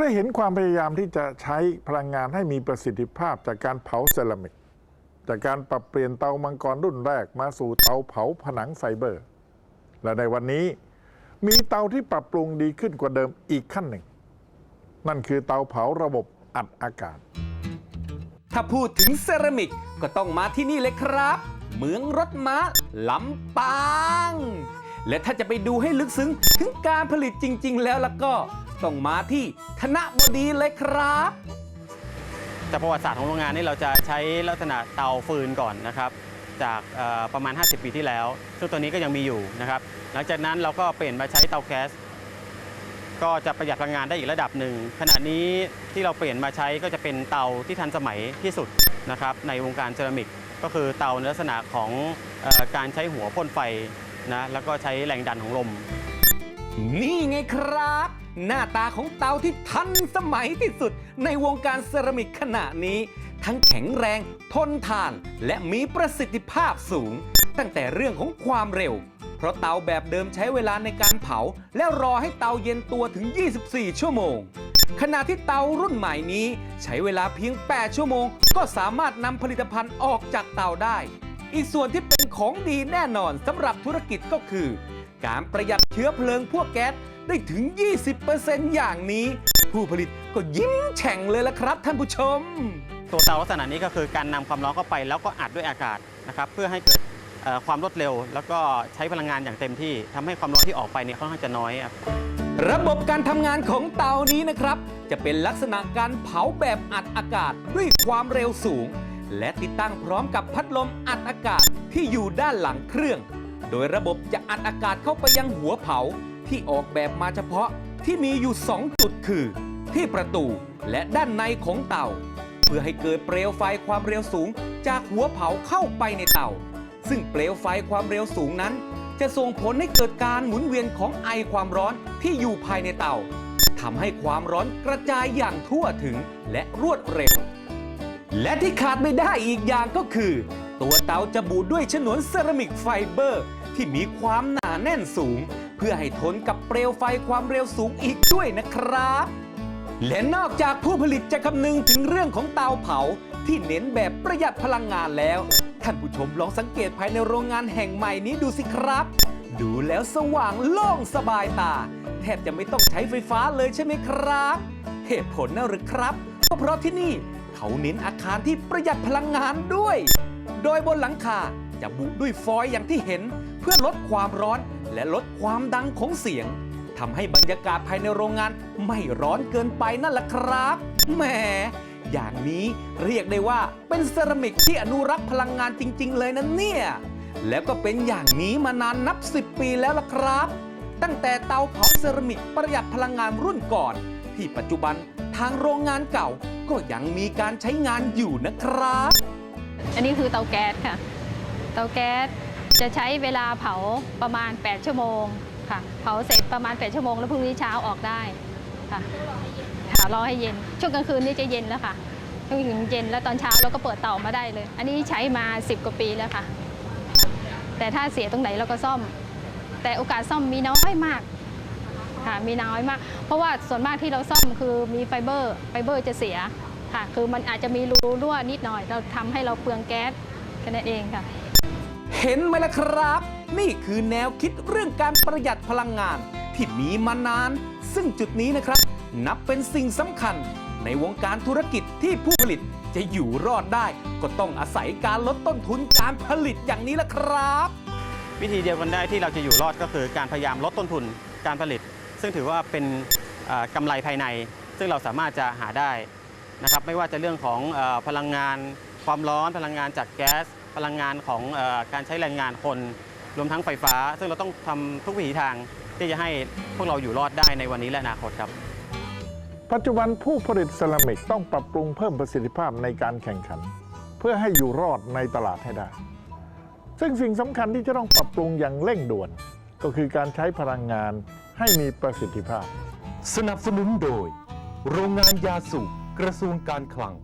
ได้เห็นความพยายามที่จะใช้พลังงานให้มีประสิทธิภาพจากการเผาเซรามิก จากการปรับเปลี่ยนเตามังกรรุ่นแรกมาสู่เตาเผาผนังไฟเบอร์ และในวันนี้มีเตาที่ปรับปรุงดีขึ้นกว่าเดิมอีกขั้นหนึ่ง นั่นคือเตาเผาระบบอัดอากาศ ถ้าพูดถึงเซรามิกก็ต้องมาที่นี่เลยครับ เมืองรถม้าลำปาง และถ้าจะไปดูให้ลึกซึ้งถึงการผลิตจริง ๆ แล้วล่ะก็ ต้องมาที่ธนบดีเลยครับ จากประวัติศาสตร์ของโรงงานนี่เราจะใช้ลักษณะเตาฟืนก่อนนะครับจากเอ่อประมาณ 50 ปีที่แล้ว ซึ่งตัวนี้ก็ยังมีอยู่นะครับ หลังจากนั้นเราก็เปลี่ยนมาใช้เตาแก๊สก็จะประหยัดพลังงานได้อีกระดับหนึ่ง ขณะนี้ที่เราเปลี่ยนมาใช้ก็จะเป็นเตาที่ทันสมัยที่สุดนะครับในวงการเซรามิก ก็คือเตาในลักษณะของเออการใช้หัวพ่นไฟนะแล้วก็ใช้แรงดันของลม นี่ไงครับ หน้าตาของเตาที่ทันสมัยที่สุด ในวงการเซรามิกขณะนี้ ทั้งแข็งแรง ทนทาน และมีประสิทธิภาพสูง ตั้งแต่เรื่องของความเร็ว เพราะเตาแบบเดิมใช้เวลาในการเผา และรอให้เตาเย็นตัวถึง 24 ชั่วโมง ขณะที่เตารุ่นใหม่นี้ ใช้เวลาเพียง 8 ชั่วโมง ก็สามารถนำผลิตภัณฑ์ออกจากเตาได้ อีกส่วนที่เป็นของดีแน่นอนสำหรับธุรกิจก็คือ การประหยัดเชื้อเพลิงพวกแก๊ส ได้ถึง 20%อย่างนี้ ผู้ผลิตก็ยิ้มแฉ่งเลยละครับท่านผู้ชม ตัวเตาลักษณะนี้ก็คือการนำความร้อนเข้าไป แล้วก็อัดด้วยอากาศนะครับเพื่อให้เกิดเอ่อความรวดเร็ว แล้วก็ใช้พลังงานอย่างเต็มที่ทำให้ความร้อนที่ออกไปเนี่ยค่อนข้างจะน้อยครับ ระบบการทำงานของเตานี้นะครับ จะเป็นลักษณะการเผาแบบอัดอากาศด้วยความเร็วสูง และติดตั้งพร้อมกับพัดลมอัดอากาศที่อยู่ด้านหลังเครื่อง โดยระบบจะอัดอากาศเข้าไปยังหัวเผา ที่ออกแบบมาเฉพาะที่มีอยู่ 2 จุดคือ ที่ประตูและด้านในของเตาเพื่อให้เกิดเปลวไฟความเร็วสูง จากหัวเผาเข้าไปในเตาซึ่งเปลวไฟความเร็วสูงนั้น จะส่งผลให้เกิดการหมุนเวียนของไอความร้อนที่อยู่ภายในเตาทำให้ความร้อนกระจายอย่างทั่วถึงและรวดเร็ว และที่ขาดไม่ได้อีกอย่างก็คือ ตัวเตาจะบูดด้วยฉนวนเซรามิกไฟเบอร์ ที่มีความหนาแน่นสูง เพื่อให้ทนกับเปลวไฟความเร็วสูงอีกด้วยนะครับ และนอกจากผู้ผลิตจะคำนึงถึงเรื่องของเตาเผา ที่เน้นแบบประหยัดพลังงานแล้ว ท่านผู้ชมลองสังเกตภายในโรงงานแห่งใหม่นี้ดูสิครับ ดูแล้วสว่างโล่งสบายตา แทบจะไม่ต้องใช้ไฟฟ้าเลยใช่ไหมครับ เหตุผลนะหรือครับก็เพราะที่นี่เขาเน้นอาคารที่ประหยัดพลังงานด้วย โดยบนหลังคา จะบุด้วยฟอยล์อย่างที่เห็น เพื่อลดความร้อนและลดความดังของเสียงทำให้บรรยากาศภายในโรงงานไม่ร้อนเกินไปนั่นแหละครับแหมอย่างนี้เรียกได้ว่าเป็นเซรามิกที่อนุรักษ์พลังงานจริง ๆ เลยนะเนี่ย แล้วก็เป็นอย่างนี้มานานนับ 10 ปีแล้วล่ะครับ ตั้งแต่เตาเผาเซรามิกประหยัดพลังงานรุ่นก่อน ที่ปัจจุบันทางโรงงานเก่าก็ยังมีการใช้งานอยู่นะครับ อันนี้คือเตาแก๊สค่ะ ตาแก๊สจะใช้เวลาเผาประมาณ 8 ชั่วโมงค่ะเผาเสร็จประมาณ 8 ชั่วโมง แล้วพรุ่งนี้เช้าออกได้ค่ะค่ะรอให้เย็น ช่วงกลางคืนนี่จะเย็นแล้วค่ะช่วงถึงเย็นแล้วตอนเช้าเราก็เปิดเตามาได้เลย อันนี้ใช้มา 10 กว่าปีแล้วค่ะ แต่ถ้าเสียตรงไหนเราก็ซ่อม แต่โอกาสซ่อมมีน้อยมากค่ะมีน้อยมาก เพราะว่าส่วนมากที่เราซ่อมคือมีไฟเบอร์ไฟเบอร์จะเสียค่ะ คือมันอาจจะมีรูรั่วนิดหน่อย เราทำให้เราเปลืองแก๊สแค่นั้นเองค่ะ เห็นไหมล่ะครับ นี่คือแนวคิดเรื่องการประหยัดพลังงานที่มีมานาน ซึ่งจุดนี้นะครับ นับเป็นสิ่งสำคัญ ในวงการธุรกิจที่ผู้ผลิตจะอยู่รอดได้ ก็ต้องอาศัยการลดต้นทุนการผลิตอย่างนี้ล่ะครับ วิธีเดียวกันได้ที่เราจะอยู่รอดก็คือการพยายามลดต้นทุนการผลิต ซึ่งถือว่าเป็นกำไรภายใน ซึ่งเราสามารถจะหาได้นะครับไม่ว่าจะเรื่องของอพลังงานความร้อนพลังงานจากแก๊ส พลังงานของเออการใช้แรงงานคน รวมทั้งไฟฟ้า ซึ่งเราต้องทำทุกวิถีทางที่จะให้พวกเราอยู่รอดได้ในวันนี้และอนาคตครับ ปัจจุบันผู้ผลิตเซรามิกต้องปรับปรุงเพิ่มประสิทธิภาพในการแข่งขัน เพื่อให้อยู่รอดในตลาดให้ได้ ซึ่งสิ่งสำคัญที่จะต้องปรับปรุงอย่างเร่งด่วน ก็คือการใช้พลังงานให้มีประสิทธิภาพ สนับสนุนโดย โรงงานยาสูบกระทรวงการคลัง